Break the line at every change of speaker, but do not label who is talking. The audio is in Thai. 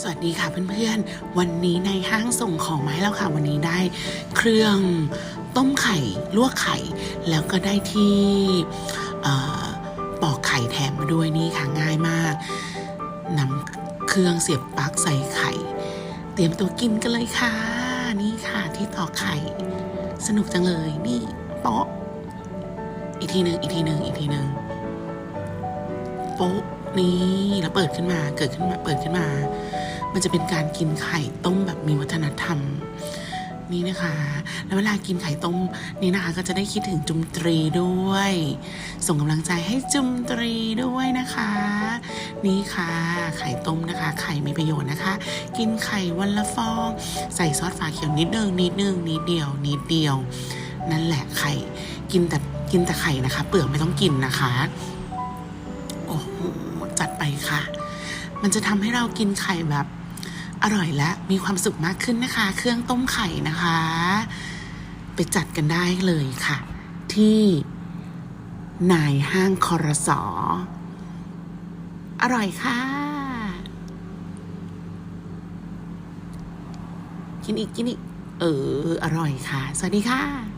สวัสดีค่ะเพื่อนๆ วันนี้ในห้างส่งของมาให้แล้วค่ะ วันนี้ได้เครื่องต้มไข่ลวกไข่ แล้วก็ได้ที่ปอกไข่แถมมาด้วยนี่ค่ะง่ายมากนำเครื่องเสียบปลั๊กใส่ไข่ เตรียมตัวกินกันเลยค่ะ นี่ค่ะที่ตอกไข่ สนุกจังเลยนี่โป๊ะอีกทีหนึ่งอีกทีหนึ่งอีกทีหนึ่งโป๊ะนี่แล้วเปิดขึ้นมาเกิดขึ้นมาเปิดขึ้นมา มันจะเป็นการกินไข่ต้มแบบมีวัฒนธรรมนี่นะคะ แล้วเวลากินไข่ต้มนี่นะคะ ก็จะได้คิดถึงจุมตรีด้วย ส่งกำลังใจให้จุมตรีด้วยนะคะ นี่ค่ะ ไข่ต้มนะคะ ไข่มีประโยชน์นะคะ กินไข่วันละฟอง ใส่ซอสฝาเขียวนิดนึงนิดนึงนิดเดียว นิดเดียว นั่นแหละไข่ กินแต่กินแต่ไข่นะคะ เปลือกไม่ต้องกินนะคะ โอ้โหจัดไปค่ะ มันจะทำให้เรากินไข่แบบ อร่อยและมีความสุขมากขึ้นนะคะ เครื่องต้มไข่นะคะ ไปจัดกันได้เลยค่ะ ที่นายห้างคอรสออร่อยค่ะ กินอีกกินอีก เออ อร่อยค่ะ สวัสดีค่ะ